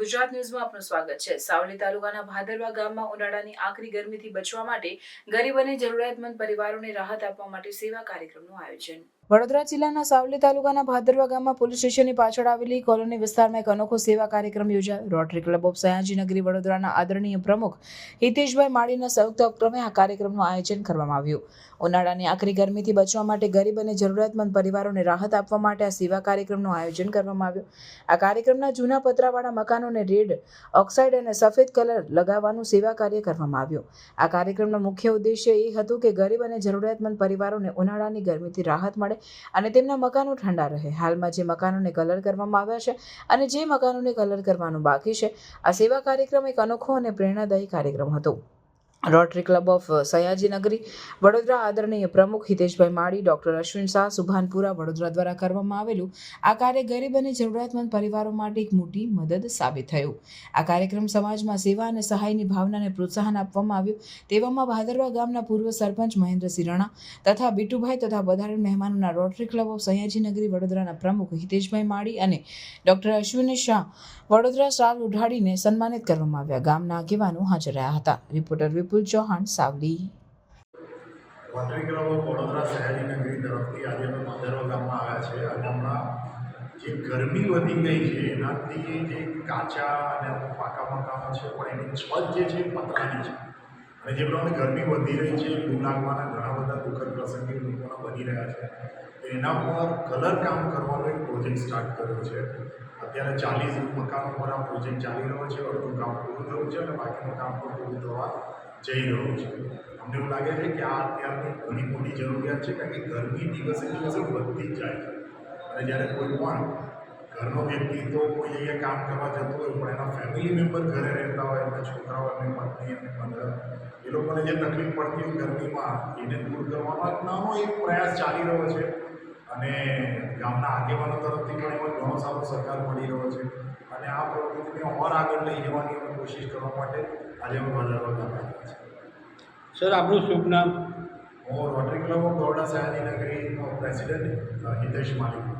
ગુજરાત ન્યૂઝમાં આપનું સ્વાગત છે. સાવલી તાલુકાના ભાદરવા ગામમાં ઉનાળાની આખરી ગરમીથી બચવા માટે ગરીબ અને જરૂરિયાતમંદ પરિવારોને રાહત આપવા માટે સેવા કાર્યક્રમનું આયોજન વડોદરા જિલ્લાના સાવલી તાલુકાના ભાદરવા ગામમાં પોલીસ સ્ટેશનની પાછળ આવેલી કોલોની વિસ્તારમાં એક અનોખો સેવા કાર્યક્રમ યોજાયો. રોટરી ક્લબ ઓફ સયાજીનગરી વડોદરાના આદરણીય પ્રમુખ હિતેશભાઈ માળીના સંયુક્ત ઉપક્રમે આ કાર્યક્રમનું આયોજન કરવામાં આવ્યું. ઉનાળાની આખરી ગરમીથી બચવા માટે ગરીબ અને જરૂરિયાતમંદ પરિવારોને રાહત આપવા માટે આ સેવા કાર્યક્રમનું આયોજન કરવામાં આવ્યું. આ કાર્યક્રમના જૂના પતરાવાળા મકાનોને રેડ, ઓક્સાઇડ અને સફેદ કલર લગાવવાનું સેવા કાર્ય કરવામાં આવ્યું. આ કાર્યક્રમનો મુખ્ય ઉદ્દેશ્ય એ હતું કે ગરીબ અને જરૂરિયાતમંદ પરિવારોને ઉનાળાની ગરમીથી રાહત મળે અને તેમના મકાનો ઠંડા રહે. હાલમાં જે મકાનોને કલર કરવામાં આવ્યા છે અને જે મકાનોને કલર કરવાનું બાકી છે, આ સેવા કાર્યક્રમ એક અનોખો અને પ્રેરણાદાયી કાર્યક્રમ હતો. Rotary club of Sayajinagari Vadodara આદરણીય પ્રમુખ હિતેશભાઈ માળી ડૉક્ટર અશ્વિન શાહ સુભાનપુરા વડોદરા દ્વારા કરવામાં આવેલું. આ કાર્ય ગરીબ અને જરૂરિયાતમંદ પરિવારો માટે એક મોટી મદદ સાબિત થયું. આ કાર્યક્રમ સમાજમાં સેવા અને સહાયની ભાવનાને પ્રોત્સાહન આપવામાં આવ્યું. તેવામાં ભાદરવા ગામના પૂર્વ સરપંચ મહેન્દ્રસિંહ રણા તથા બીટુભાઈ તથા વધારે મહેમાનોના રોટરી ક્લબ ઓફ સયાજીનગરી વડોદરાના પ્રમુખ હિતેશભાઈ માળી અને ડૉક્ટર અશ્વિન શાહ વડોદરા શાલ ઉઢાડીને સન્માનિત કરવામાં આવ્યા. ગામના આગેવાનો હાજર રહ્યા હતા. Reporter Vipul Chauhan, Savli. Rotary club Vadodara શહેરી નગરી તરફથી આજે અમે ભાદરવા ગામમાં આવ્યા છે. અને હમણાં જે ગરમી વધી ગઈ છે, એનાથી જે કાચા અને પાકા મકાનો છે, પણ એની છત જે છે પતરાની છે. અને જે પ્રમાણે ગરમી વધી રહી છે લૂ લાગવાના ઘણા બધા દુઃખદ પ્રસંગે લોકોના બની રહ્યા છે. એના પર કલર કામ કરવાનો એક પ્રોજેક્ટ સ્ટાર્ટ કર્યો છે. અત્યારે ચાલીસ મકાનો પર આ પ્રોજેક્ટ ચાલી રહ્યો છે. અડધું કામ પૂરું થયું છે અને બાકીનું કામ પણ પૂરું થવા જઈ રહ્યો છે. અમને એવું લાગે છે કે આ અત્યારની ઘણી મોટી જરૂરિયાત છે કારણ કે ગરમી દિવસે દિવસે વધતી જ જાય છે. અને જ્યારે કોઈ પણ ઘરનો વ્યક્તિ તો કોઈ જગ્યાએ કામ કરવા જતો હોય, પણ એના ફેમિલી મેમ્બર ઘરે રહેતા હોય, એમના છોકરાઓ, એમની પત્ની, એમની મધર એ લોકોને જે તકલીફ પડતી હોય ગરમીમાં, એને દૂર કરવાનો એક નાનો એક પ્રયાસ ચાલી રહ્યો છે. અને ગામના આગેવાનો તરફથી પણ એમાં ઘણો સારો સહકાર મળી રહ્યો છે. અને આ પ્રવૃત્તિને ઓર આગળ લઈ જવાની અમે કોશિશ કરવા માટે આજે હું આવ્યા સર આપણું શુભ નામ? હું rotary club of Baroda Sayaji નગરીનો પ્રેસિડેન્ટ હિતેશ માલિક.